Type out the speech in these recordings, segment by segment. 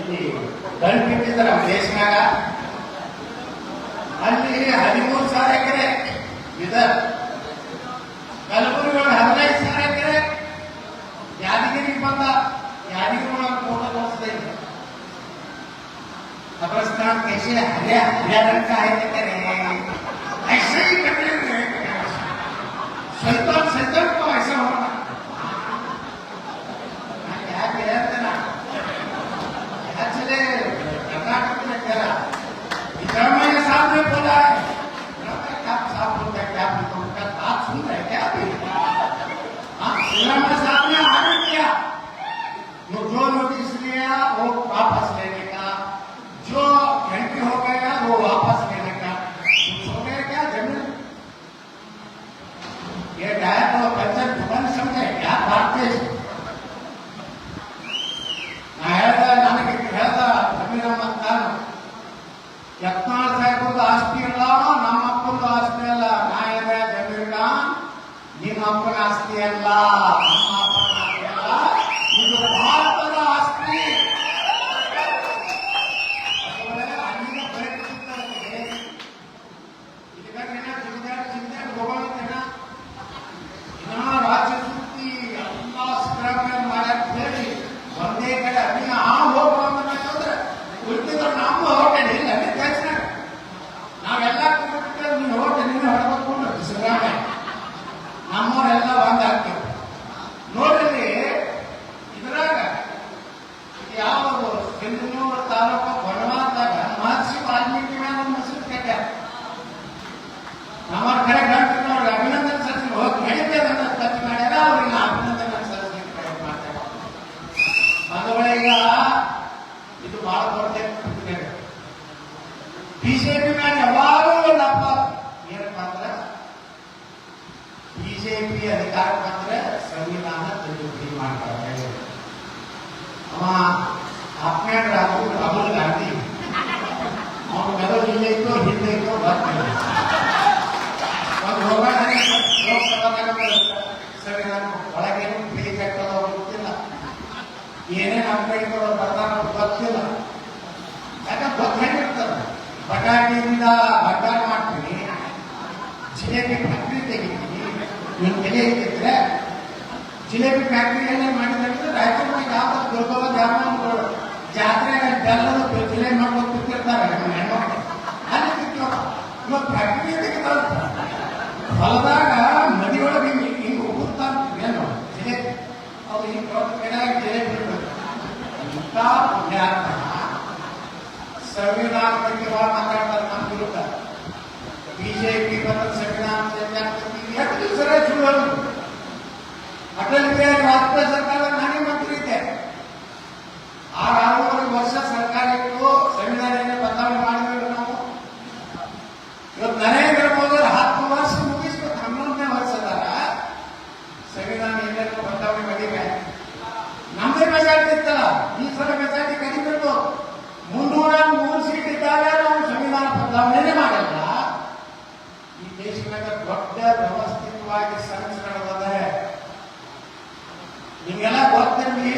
ಇಲ್ಲಿ ಗಂಟು ಬಿಟ್ಟಿದ್ದಾರೆ ನಮ್ಮ ದೇಶನಾಗ ಅಲ್ಲಿ ಹದಿಮೂರು ಸಾವಿರ ಎಕರೆ ಇದೆ ಕಲಬುರಗಿ ಒಳಗೆ ಹದಿನೈದು ಸಾವಿರ ಎಕರೆ ಯಾದಗಿರಿ ಬಂದ ಯಾದಗಿರಿ ಒಳಗೆ ಫೋಟೋ ತೋರಿಸ್ತಾ ಇದೆ कब्रस्तान कैसे हरे हरे रंग का है कहते रहे ऐसे ही करते रहे शैतान Amen. ಪುಣ್ಯಾತ್ಮ ಸಂವಿಧಾನ ಬಗ್ಗೆ ಭಾಳ ಮಾತಾಡ್ತಾರೆ ನಮ್ಮ ವಿರುದ್ಧ ಬಿಜೆಪಿ ಬಂದ ಸಂವಿಧಾನ ಎಷ್ಟು ದಿವಸ ಸುಳ್ಳು ಹೇಳೋದು? ಅಟಲ್ ಬಿಹಾರಿ ವಾಜಪೇಯಿ ಸರ್ಕಾರದ ನಾನೇ ಮಂತ್ರಿ ಇದ್ದೆ ಆಗ ಆರೂವರೆ ವರ್ಷ ಸರ್ಕಾರ ಇತ್ತು ಸಂವಿಧಾನ ಏನೇ ಬದಲಾವಣೆ ಮಾಡಿದ್ರು ನಾವು ಇವತ್ತು ನರೇಂದ್ರ ಮೋದಿ ಅವರು ಹತ್ತು ವರ್ಷ ಮುಗಿಸ್ಬೇಕು ಹನ್ನೊಂದನೇ ವರ್ಷದಾರ ಸಂವಿಧಾನ ಏನೇನು ಬದಲಾವಣೆ ಮಾಡಿವೆ ನಮ್ಮದೇ ಮೆಜಾರಿಟಿ ಇತ್ತಲ್ಲ ಈ ಸಲ ಮೆಜಾರಿಟಿ ಕಡಿಮೆ ಇತ್ತು ಮುನ್ನೂರ ಮೂರು ಸೀಟ್ ಇದ್ದಾಗ ನಾವು ಸಂವಿಧಾನ ಬದಲಾವಣೆನೇ ಮಾಡಲ್ಲ ಈ ದೇಶದಾಗ ದೊಡ್ಡ ವ್ಯವಸ್ಥಿತವಾಗಿ ಸರ್ಚ್ ನಡೆದಿದೆ ನಿಮಗೆಲ್ಲ ಗೊತ್ತಿರಲಿ,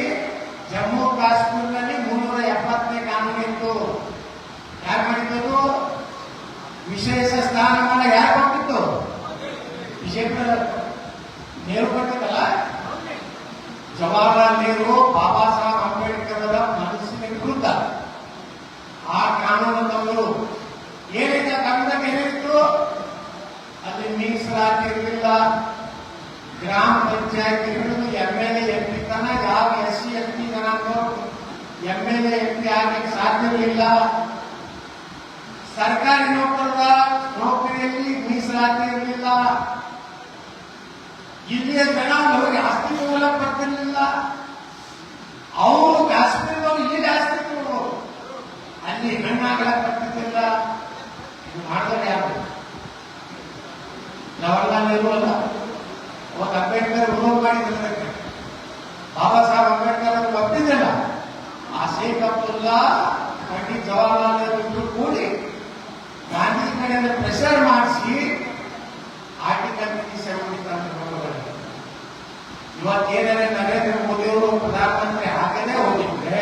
ಜಮ್ಮು ಕಾಶ್ಮೀರದಲ್ಲಿ ಮುನ್ನೂರ ಎಪ್ಪತ್ತನೇ ಕಾನೂನು ಇತ್ತು. ಯಾರು ಮಾಡಿದ್ದು ವಿಶೇಷ ಸ್ಥಾನಮಾನ ಯಾರು ಕೊಟ್ಟಿತ್ತು? ಬಿಜೆಪಿ ನೆಹರು ಕೊಟ್ಟಿದ್ದಲ್ಲ ಜವಾಹರ್ಲಾಲ್ ನೆಹರು ಬಾಬಾ ಸಾಹೇಬ್ ಅಂಬೇಡ್ಕರ್ ಅವರ ಮನಸ್ಸಿನ ವಿರುದ್ಧ ಆ ಕಾನೂನು ತಂದರು ಏನಿದೆ ಆ ಕಾನೂನಾಗ ಏನಿತ್ತು ಅಲ್ಲಿ ಮೀಸಲಾತಿ ಇರಲಿಲ್ಲ ಗ್ರಾಮ ಪಂಚಾಯತ್ ಹಿಡಿದು ಎಂ ಎಲ್ ಎಂ ಪಿ ತನ ಯಾವ ಎಸ್ ಸಿ ಎಂ ಪಿ ತನಕ ಎಂ ಎಲ್ ಎಂ ಪಿ ಆಗಲಿಕ್ಕೆ ಸಾಧ್ಯವಿಲ್ಲ ಸರ್ಕಾರಿ ನೌಕರರ ನೌಕರಿಯಲ್ಲಿ ಮೀಸಲಾತಿ ಇರಲಿಲ್ಲ ಇಲ್ಲಿಯ ಜನ ಅವರಿಗೆ ಆಸ್ತಿ ಮೂಲ ಅವರು ಕಾಶ್ಮೀರದವರು ಇಲ್ಲಿ ಕೊಡೋರು ಅಲ್ಲಿ ಹೆಣ್ಣಾಗಲ ಬರ್ತಿದ್ದಿಲ್ಲ ಮಾಡಿದ್ರೆ ಯಾರು ನಾವೆಲ್ಲ ಅವತ್ತು ದೂರ ಮಾಡಿದ್ದಕ್ಕೆ ಬಾಬಾ ಸಾಹೇಬ್ ಅಂಬೇಡ್ಕರ್ ಅವರು ಒಪ್ಪಿದ್ದಿಲ್ಲ ಆ ಶೇಖ್ ಅಬ್ದುಲ್ಲಾ ಪಂಡಿತ್ ಜವಾಹರ್ಲಾಲ್ ನೆಹರು ಇಬ್ಬರು ಕೂಡಿ ಗಾಂಧಿ ಕಡೆಯಿಂದ ಪ್ರೆಷರ್ ಮಾಡಿಸಿ ಆರ್ಟಿಕಲ್ ತ್ರೀ ಸೆವೆಂಟಿ ಇವತ್ತೇನೇ ನರೇಂದ್ರ ಮೋದಿ ಅವರು ಪ್ರಧಾನಮಂತ್ರಿ ಆಗದೇ ಹೋಗಿದ್ರೆ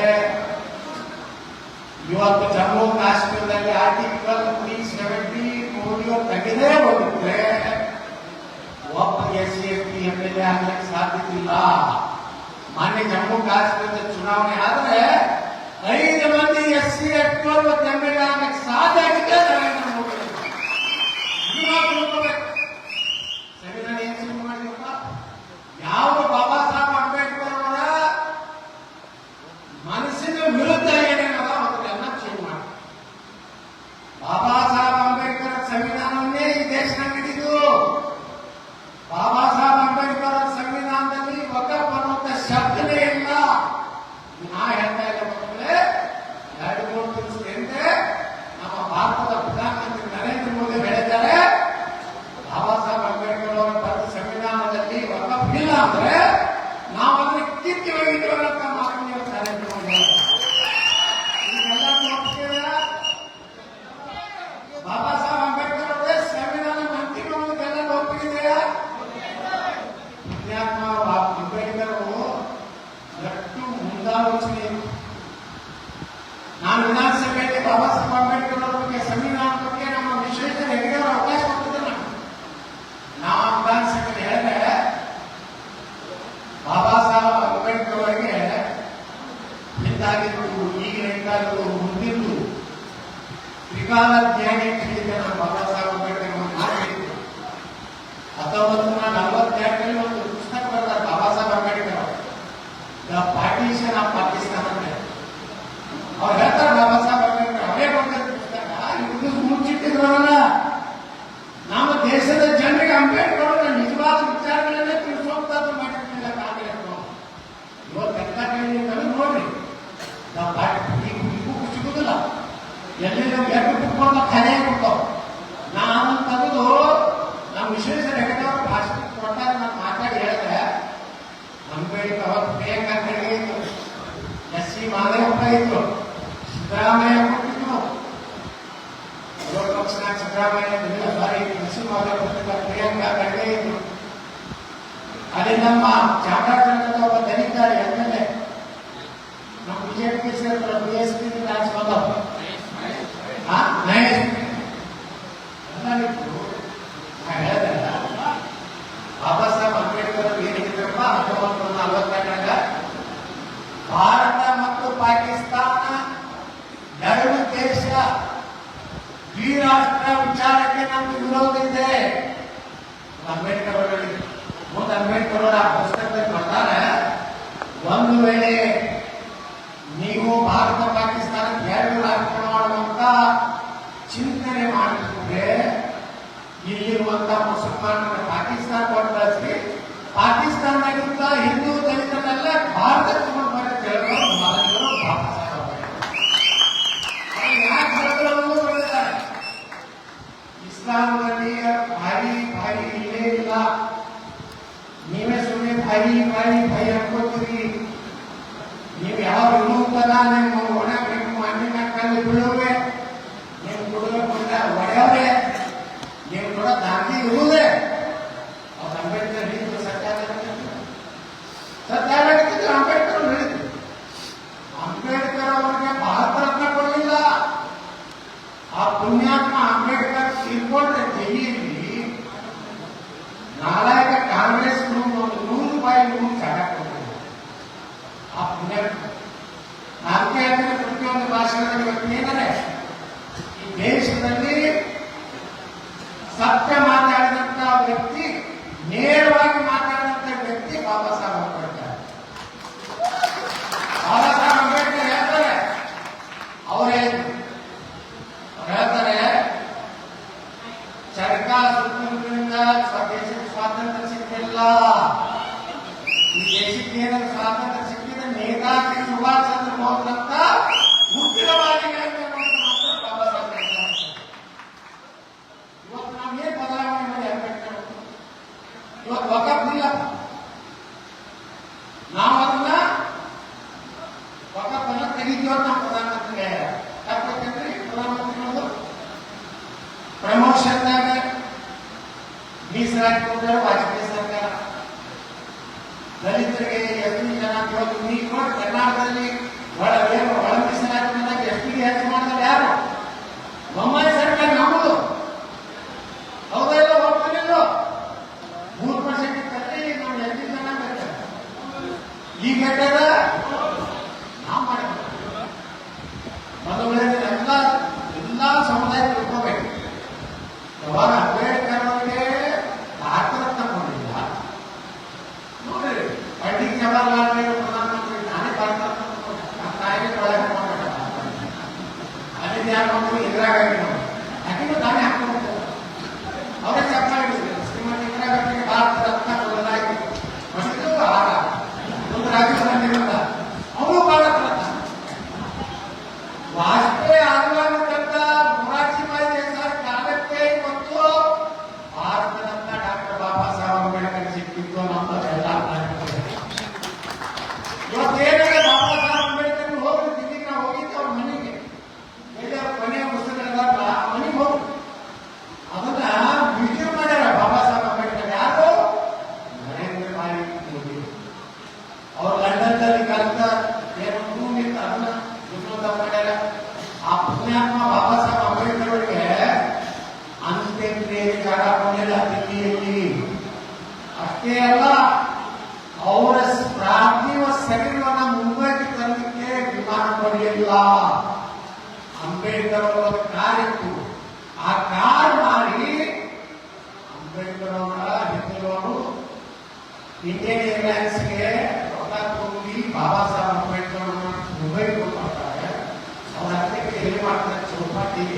ಇವತ್ತು ಜಮ್ಮು ಕಾಶ್ಮೀರದಲ್ಲಿ ಆರ್ಟಿಕಲ್ ತ್ರೀ ಸೆವೆಂಟಿ ಮೋದಿಯವರು ತೆಗೆದೇ ಹೋಗಿದ್ರೆ ಒಬ್ಬ ಎಸ್ ಎಂ ಎಲ್ ಎ ಆಗ್ಲಿಕ್ಕೆ ಸಾಧ್ಯತೆ ಇಲ್ಲ ಮಾನ್ಯ ಜಮ್ಮು ಕಾಶ್ಮೀರದ ಚುನಾವಣೆ ಆದ್ರೆ ಐದು ಮಂದಿ S C equal M L A ಆಗ್ಲಿಕ್ಕೆ ಸಾಧ್ಯ ಆಗಿದೆ ನರೇಂದ್ರ ಮೋದಿ ಇತ್ತು ಸಿದ್ದರಾಮಯ್ಯ ಕೊಟ್ಟಿದ್ರು ವಿರೋಧ ಪಕ್ಷನಾಗ ಸಿದ್ದರಾಮಯ್ಯ ಇಲ್ಲ ಸಾರಿ ನರಸಿಂಹರಾಜ ಪ್ರಿಯಾಂಕಾ ಖರ್ಗೆ ಇದ್ರು ಅಲ್ಲಿ ನಮ್ಮ ಚಾಮರಾಜನಗರದ ಒಬ್ಬ ದನಿದ್ದಾರೆ ಎಮ್ಮೆಲ್ಲೆ ನಮ್ಮ ಬಿಜೆಪಿ ಸೇರಿದ್ರು ಬಿ ಎಸ್ ಪಿ ರಾಜ್ ವಿಚಾರಕ್ಕೆ ನಮ್ಗೆ ವಿರೋಧ ಇದೆ. ಅಂಬೇಡ್ಕರ್ ಅವರಿಗೆ ಮುಂದೆ ಅಂಬೇಡ್ಕರ್ ಅವರ ಪುಸ್ತಕದಲ್ಲಿ ಬರ್ತಾರೆ, ಒಂದು ವೇಳೆ ನೀವು ಭಾರತ ಪಾಕಿಸ್ತಾನ ಎರಡು ರಾಜಕಾರಣ ಮಾಡುವಂತ ಚಿಂತನೆ ಮಾಡಿದ್ರೆ ಇಲ್ಲಿರುವಂತಹ ಮುಸಲ್ಮಾನರ Gracias. ದಲಿತರಿಗೆ ಎಷ್ಟು ಜನ ಕೊಡೋದು ನೀರು ಕರ್ನಾಟಕದಲ್ಲಿ ಬಹಳ ಏನು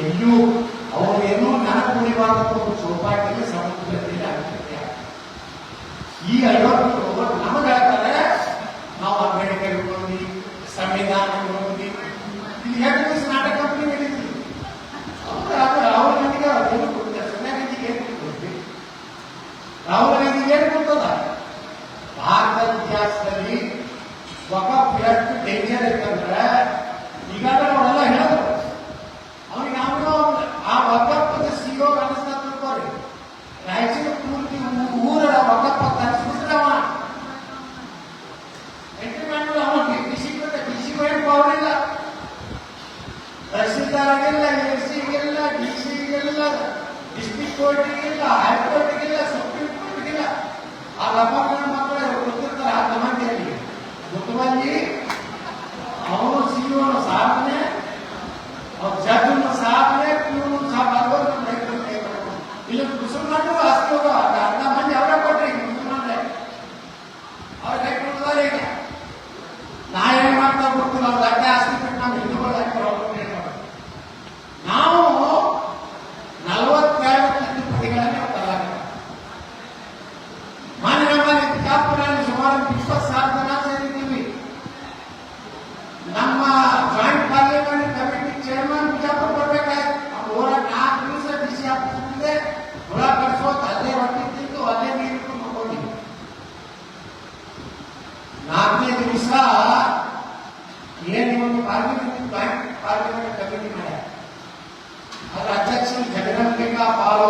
ಇನ್ನೂ ಅವರು ಏನೋ ಒಂದು ಕುಡಿಬಾರದು ಸೋಪಾಗಿ ಸಮುದ್ರದಲ್ಲಿ ಆಗ್ತಿದೆ ಈ ಐವತ್ತು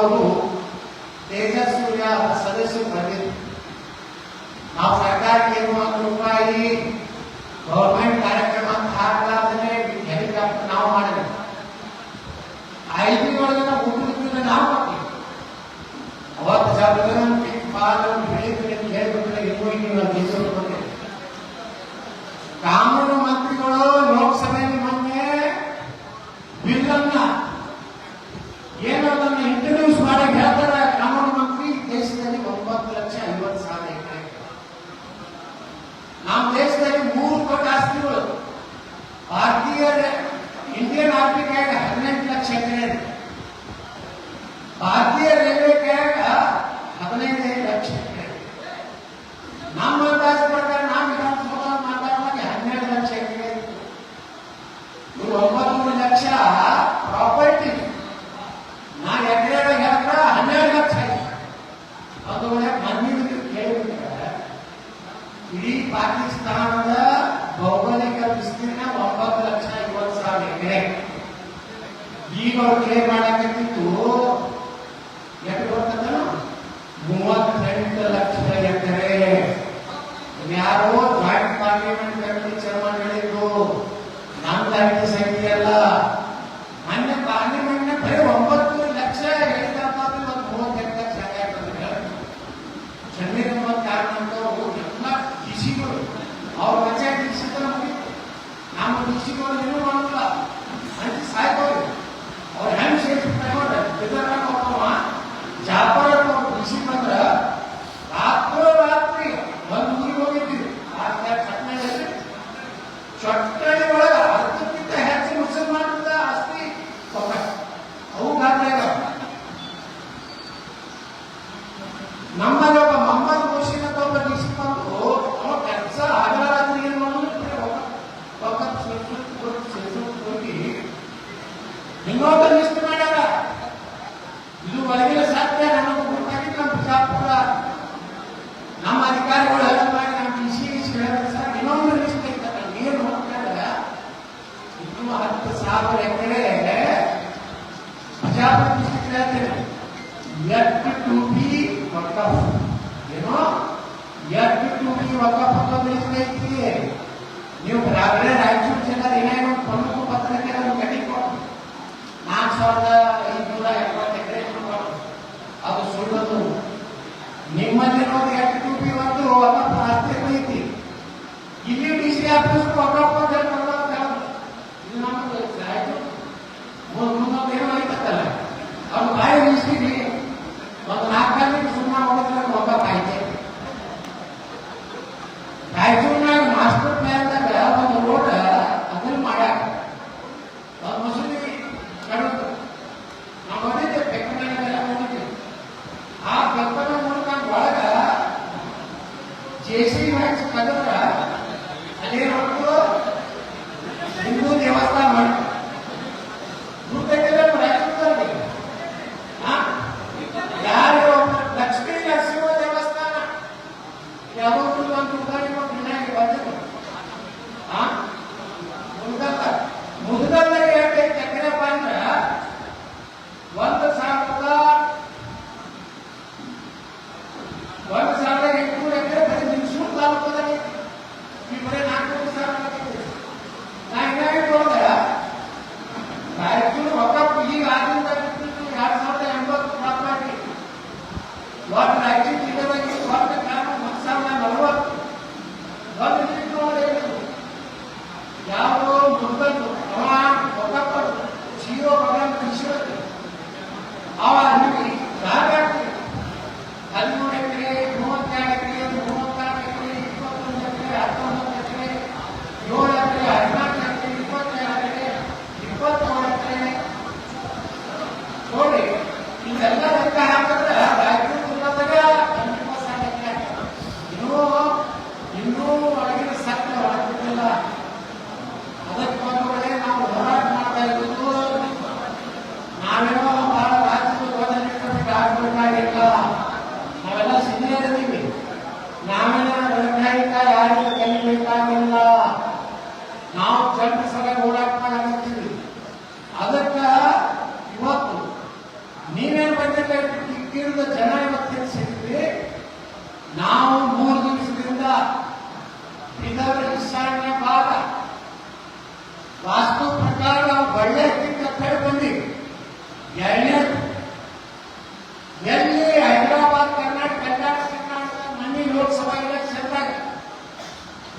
قالوا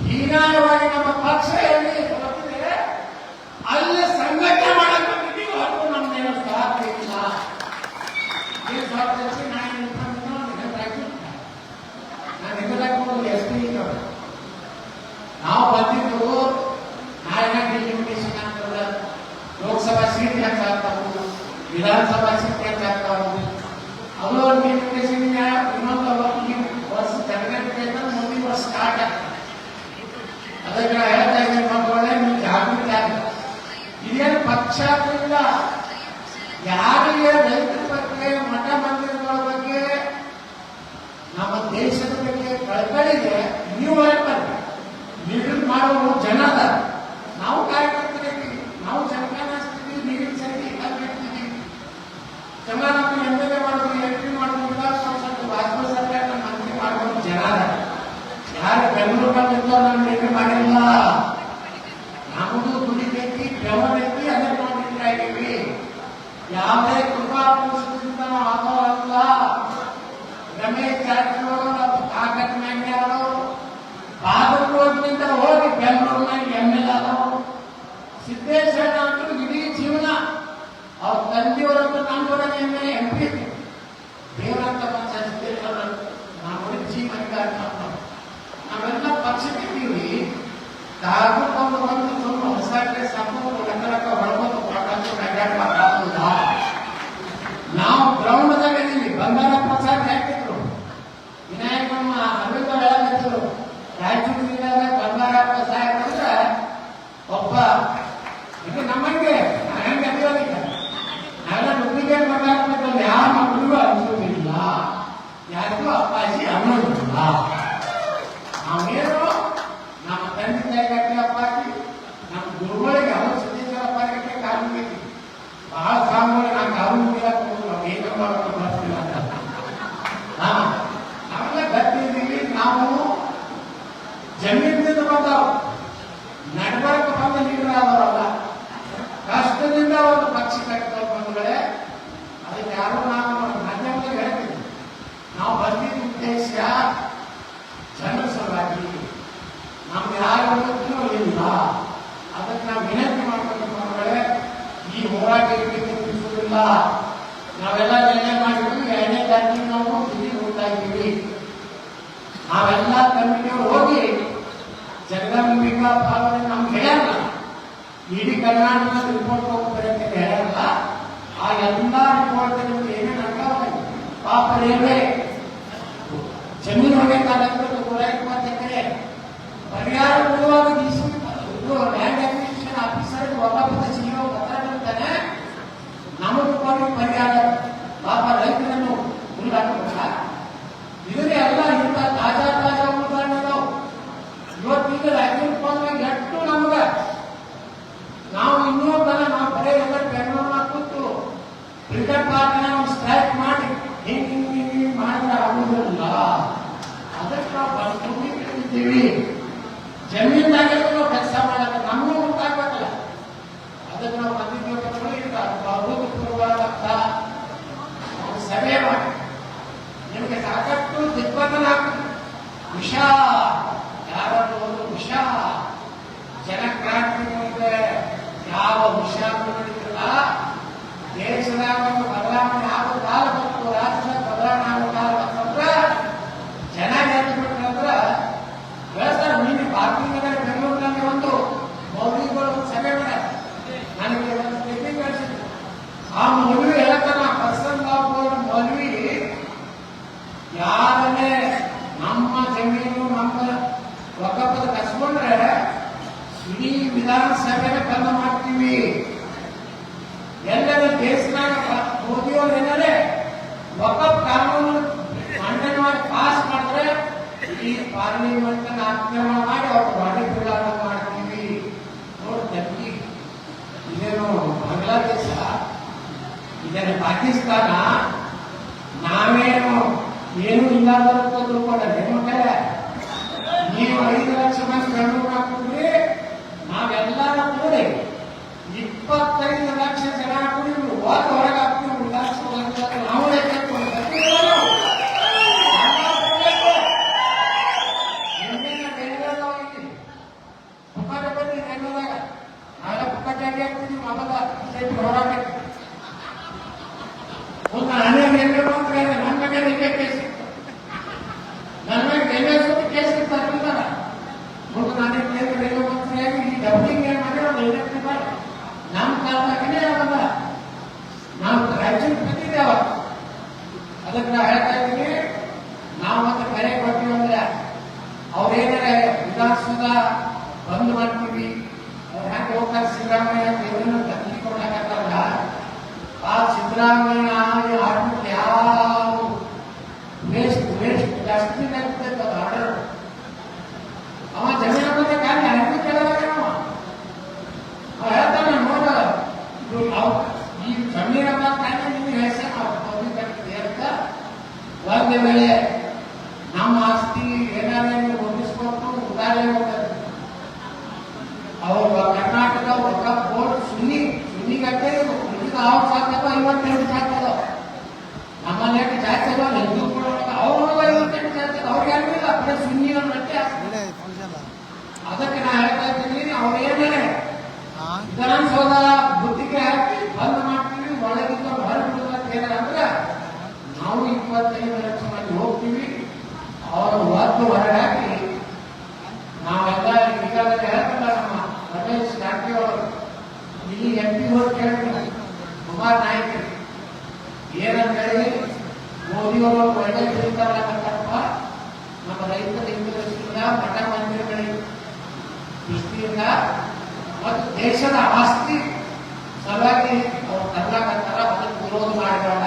ಹೀನಾಯವಾಗಿ ನಮ್ಮ ಪಕ್ಷ ಎಲ್ಲಿ ಹೊರಟಿದೆ ಅಲ್ಲಿ ಸಂಘಟನೆ ಮಾಡಕ್ಕೆ ಹೊರತು ನಮ್ದೇನು ಸಾಧ್ಯ ಇಲ್ಲ. ಏನು ಸಾಧ್ಯ ನಾನು ನಾವು ಬಂದಿದ್ದು ನಾರಾಯಣ ಡಿಮ್ಯೂಟೇಷನ್ ಆಗ್ತದ ಲೋಕಸಭಾ ಸೀಟ್ ಹೆಂಗಾಗ್ತಾವು ವಿಧಾನಸಭಾ ಸೀಟ್ లక్ష యాభై ఏడు não mais 10. É. ನಾವೆಲ್ಲ ಕಮಿಟಿಯವರು ಹೋಗಿ ಜಗದಂಬಿಕಾ ಭಾವನೆ ನಮ್ಗೆ ಹೇಳಲ್ಲ ಇಡೀ ಕರ್ನಾಟಕದ ರಿಪೋರ್ಟ್ ಹೋಗ್ತಾರೆ ಅಂತ ಹೇಳ್ಯಾರಲ್ಲ ಆ ಎಲ್ಲ ರಿಪೋರ್ಟ್ ನಿಮ್ಗೆ ಏನೇನು ಅರ್ಥ ಪಾಪ ರೈಲ್ವೆ, ಜಮೀನು ಹೋಗಬೇಕಾದಂತ ಪರಿಹಾರ ಕೊಡುವಾಗ Yeah. ಪಾಕಿಸ್ತಾನ ನಾವೇನು ಏನು ಇಲ್ಲ ಅಂತ ತಿಳ್ಕೊಂಡ್ರೆ ಮಕ್ಕಳೇ ನೀವು ಐದು ಲಕ್ಷ ಮಂದಿ ಸರ್ಕಾರಕ್ಕೆ ನಾವು ಒಂದು ಕರೆ ಕೊಡ್ತೀವಿ ಅಂದ್ರೆ ಅವ್ರೇನಾರ ವಿಧಾನಸೌಧ ಬಂದ್ ಮಾಡ್ತೀವಿ. ಅವ್ರು ಹ್ಯಾಂಗ ಹೋಗ್ತಾರೆ ಸಿದ್ದರಾಮಯ್ಯ ಆ ಸಿದ್ದರಾಮಯ್ಯ ಮೊದಲು ಹೊರಡಾಕಿ ನಾವೆಲ್ಲ ಈಗಾಗಲೇ ಹೇಳ್ತಲ್ಲ ನಮ್ಮ ರಮೇಶ್ ಜಾರಕಿ ಅವರು ಇಲ್ಲಿ ಎಂ ಪಿ ಹೋಗಿ ಕೇಳಿದ್ರು ಕುಮಾರ್ ನಾಯಕರು ಏನಂತ ಹೇಳಿ ಮೋದಿಯವರು ಒಳ್ಳೆ ತಿಳಿತಾರಲ್ಲ ಅಂತಪ್ಪ ನಮ್ಮ ರೈತರ ಇಂಟರೆಸ್ಟಿಂದ ಮಠ ಮಂದಿರಗಳಿಗೆ ದೃಷ್ಟಿಯಿಂದ ಮತ್ತು ದೇಶದ ಆಸ್ತಿ ಸಲುವಾಗಿ ಅವ್ರು ಕರ್ನಾಟಕ ಅದಕ್ಕೆ ವಿರೋಧ ಮಾಡಬೇಡ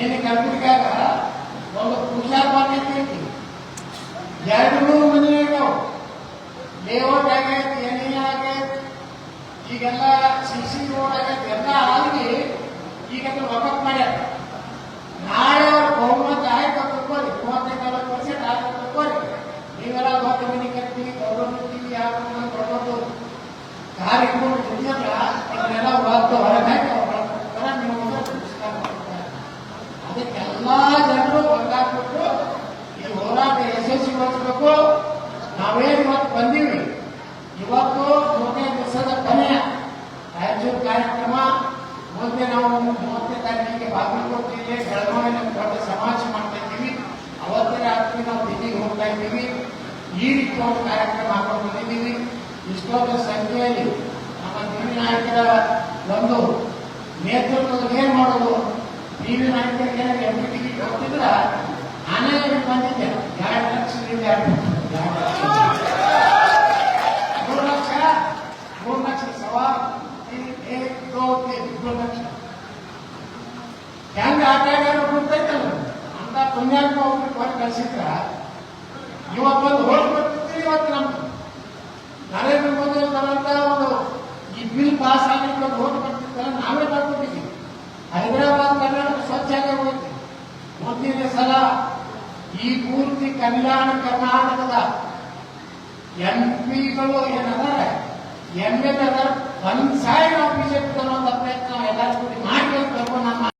ನಿನ್ನ ಕಲ್ಪಿಗಾಗ ಒಂದು ಪೂಜಾ ಮಾನ್ಯತೆ ಐತಿ ಎರಡು ಮನೆ ಇದಾವ ಲೇಔಟ್ ಆಗೈತಿ ಎನಿ ಆಗೈತಿ ಈಗೆಲ್ಲ ಸಿ ಸಿ ರೋಡ್ ಆಗೈತಿ ಎಲ್ಲ ಆಗಿ ಈಗ ಅದು ವಾಪಸ್ ಮಾಡ್ಯಾರ ನಾಳೆ ಅವ್ರ ಬಹುಮತ ಆಯ್ತು ತಗೋರಿ ಮೂವತ್ತೈದು ನಲವತ್ತು ಪರ್ಸೆಂಟ್ ಆಯ್ತು ತಗೋರಿ ನೀವೆಲ್ಲ ದೊಡ್ಡ ಮನೆ ಕಟ್ತೀವಿ ದೊಡ್ಡೋರ್ತೀವಿ ಯಾವ ದೊಡ್ಡದು ಕಾರ್ ಇಟ್ಕೊಂಡು ಕುಡಿಯಲ್ಲ ಅದನ್ನೆಲ್ಲ ಹೊತ್ತು ಹೊರಗೆ ಹಾಕಿ ಅದಕ್ಕೆಲ್ಲಾ ಜನರು ಬಂದಾಗ್ಬಿಟ್ಟು ಈ ಹೋರಾಟ ಯಶಸ್ವಿಗೊಳಿಸಬೇಕು ನಾವೇನು ಇವತ್ತು ಬಂದೀವಿ. ಇವತ್ತು ಮೂರನೇ ದಿವಸದ ಕೊನೆಯ ರಾಯಚೂರು ಕಾರ್ಯಕ್ರಮ. ಮುಂದೆ ನಾವು ಮೂವತ್ತನೇ ತಾರೀಕಿಗೆ ಬಾಗಲಕೋಟೆ ಜಿಲ್ಲೆ ನಮ್ಮ ದೊಡ್ಡ ಸಮಾಜ ಮಾಡ್ತಾ ಇದ್ದೀವಿ. ಅವತ್ತೇ ರಾತ್ರಿ ನಾವು ದಿಲ್ಲಿಗೆ ಹೋಗ್ತಾ ಇದ್ದೀವಿ. ಈ ರೀತಿ ಒಂದು ಕಾರ್ಯಕ್ರಮ ಹಾಕೊಂಡು ಬಂದಿದ್ದೀವಿ. ಇಷ್ಟೊಂದು ಸಂಖ್ಯೆಯಲ್ಲಿ ನಮ್ಮ ಟಿವಿ ನಾಯಕರ ಒಂದು ನೇತೃತ್ವದಲ್ಲಿ ಏನ್ ಮಾಡೋದು? ಟಿವಿ ನಾಯಕರಿಗೆ ಎಂ ಪಿ ಟಿಕೆಟ್ ಕೊಟ್ಟಿದ್ರ ನಾನೇ ಬಂದಿದ್ದೆ ಎರಡು ಲಕ್ಷದಿಂದ ಮೂರು ಲಕ್ಷ ಮೂರು ಲಕ್ಷ ಸವಾ ಲಕ್ಷ. ಹೆಂಗ ಆಟ ಗೊತ್ತೈತಲ್ಲ ಅಂತ ಪುಣ್ಯಾತ್ಮ ಒಬ್ಬರು ಕೊಟ್ಟು ಕಳಿಸಿದ್ರ ಇವತ್ತು ಒಂದು ಹೋಗಿ ಇವತ್ತು ನಮ್ದು ನರೇಂದ್ರ ಮೋದಿ ಅವರಂತ ಒಂದು ಈ ಬಿಲ್ ಪಾಸ್ ಆಗಲಿಕ್ಕೆ ಹೋಗಿ ಬರ್ತಿದ್ದಲ್ಲ ನಾವೇ ಮಾಡ್ಕೊಟ್ಟಿದ್ದೀವಿ ಹೈದರಾಬಾದ್ ಕನ್ನಡ ಸ್ವಚ್ಛ ಆಗಿ ಹೋಗುತ್ತೆ ಮುಂದಿನ ಸಲ ಈ ಪೂರ್ತಿ ಕಲ್ಯಾಣ ಕರ್ನಾಟಕದ ಎಂ ಪಿಗಳು ಏನದಾರೆ ಎಂ ಎಲ್ ಅದಾರ ಒಂದು ಸಾರಿ ನಾವು ಬಿಜೆಪಿ ತರುವಂತ ಪ್ರಯತ್ನ ಎಲ್ಲರೂ ಮಾಡಿ ಅಂತ ನಮ್ಮ